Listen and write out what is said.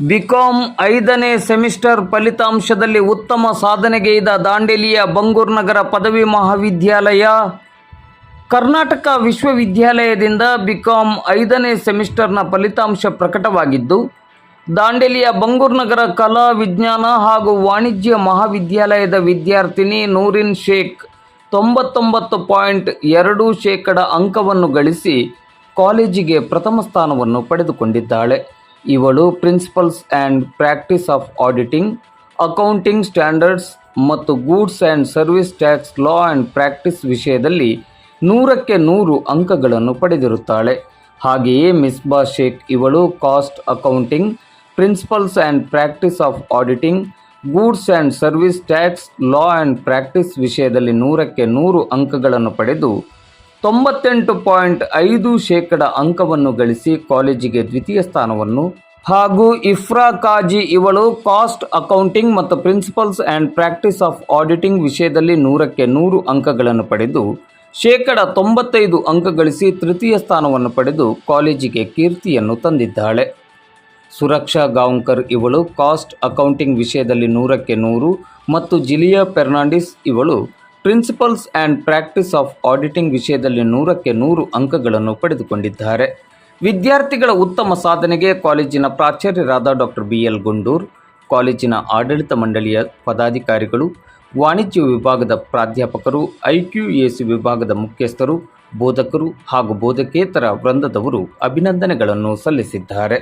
BCom ಐದನೇ semester ಫಲಿತಾಂಶದಲ್ಲಿ ಉತ್ತಮ ಸಾಧನೆಗೈದ ದಾಂಡೇಲಿಯ ಬಂಗೂರ್ನಗರ ಪದವಿ ಮಹಾವಿದ್ಯಾಲಯ. ಕರ್ನಾಟಕ ವಿಶ್ವವಿದ್ಯಾಲಯದಿಂದ ಬಿಕಾಂ ಐದನೇ ಸೆಮಿಸ್ಟರ್ನ ಫಲಿತಾಂಶ ಪ್ರಕಟವಾಗಿದ್ದು, ದಾಂಡೇಲಿಯ ಬಂಗೂರ್ನಗರ ಕಲಾ ವಿಜ್ಞಾನ ಹಾಗೂ ವಾಣಿಜ್ಯ ಮಹಾವಿದ್ಯಾಲಯದ ವಿದ್ಯಾರ್ಥಿನಿ ನೂರಿನ್ ಶೇಖ್ ತೊಂಬತ್ತೊಂಬತ್ತು ಪಾಯಿಂಟ್ ಎರಡು ಶೇಕಡ ಅಂಕವನ್ನು ಗಳಿಸಿ ಕಾಲೇಜಿಗೆ ಪ್ರಥಮ ಸ್ಥಾನವನ್ನು ಪಡೆದುಕೊಂಡಿದ್ದಾಳೆ. ಇವಳು principles and practice of auditing, accounting standards ಮತ್ತು goods and service tax, law and practice ವಿಷಯದಲ್ಲಿ ನೂರಕ್ಕೆ ನೂರು ಅಂಕಗಳನ್ನು ಪಡೆದಿರುತ್ತಾಳೆ. ಹಾಗೆಯೇ ಮಿಸ್ಬಾ ಶೇಖ್ ಇವಳು cost accounting, principles and practice of auditing, goods and service tax, law and practice ವಿಷಯದಲ್ಲಿ ನೂರಕ್ಕೆ ನೂರು ಅಂಕಗಳನ್ನು ಪಡೆದು ತೊಂಬತ್ತೆಂಟು ಪಾಯಿಂಟ್ ಐದು ಶೇಕಡ ಅಂಕವನ್ನು ಗಳಿಸಿ ಕಾಲೇಜಿಗೆ ದ್ವಿತೀಯ ಸ್ಥಾನವನ್ನು ಹಾಗೂ ಇಫ್ರಾ ಕಾಜಿ ಇವಳು ಕಾಸ್ಟ್ ಅಕೌಂಟಿಂಗ್ ಮತ್ತು principles and practice of auditing ವಿಷಯದಲ್ಲಿ ನೂರಕ್ಕೆ ನೂರು ಅಂಕಗಳನ್ನು ಪಡೆದು ಶೇಕಡ ತೊಂಬತ್ತೈದು ಅಂಕ ಗಳಿಸಿ ತೃತೀಯ ಸ್ಥಾನವನ್ನು ಪಡೆದು ಕಾಲೇಜಿಗೆ ಕೀರ್ತಿಯನ್ನು ತಂದಿದ್ದಾಳೆ. ಸುರಕ್ಷಾ ಗಾಂವ್ಕರ್ ಇವಳು ಕಾಸ್ಟ್ ಅಕೌಂಟಿಂಗ್ ವಿಷಯದಲ್ಲಿ ನೂರಕ್ಕೆ ನೂರು ಮತ್ತು ಜಿಲಿಯಾ ಫೆರ್ನಾಂಡಿಸ್ ಇವಳು principles and practice of auditing ವಿಷಯದಲ್ಲಿ ನೂರಕ್ಕೆ ನೂರು ಅಂಕಗಳನ್ನು ಪಡೆದುಕೊಂಡಿದ್ದಾರೆ. ವಿದ್ಯಾರ್ಥಿಗಳ ಉತ್ತಮ ಸಾಧನೆಗೆ ಕಾಲೇಜಿನ ಪ್ರಾಚಾರ್ಯರಾದ ಡಾಕ್ಟರ್ ಬಿ ಎಲ್ ಗುಂಡೂರ್, ಕಾಲೇಜಿನ ಆಡಳಿತ ಮಂಡಳಿಯ ಪದಾಧಿಕಾರಿಗಳು, ವಾಣಿಜ್ಯ ವಿಭಾಗದ ಪ್ರಾಧ್ಯಾಪಕರು, ಐಕ್ಯುಎಸಿ ವಿಭಾಗದ ಮುಖ್ಯಸ್ಥರು, ಬೋಧಕರು ಹಾಗೂ ಬೋಧಕೇತರ ವೃಂದದವರು ಅಭಿನಂದನೆಗಳನ್ನು ಸಲ್ಲಿಸಿದ್ದಾರೆ.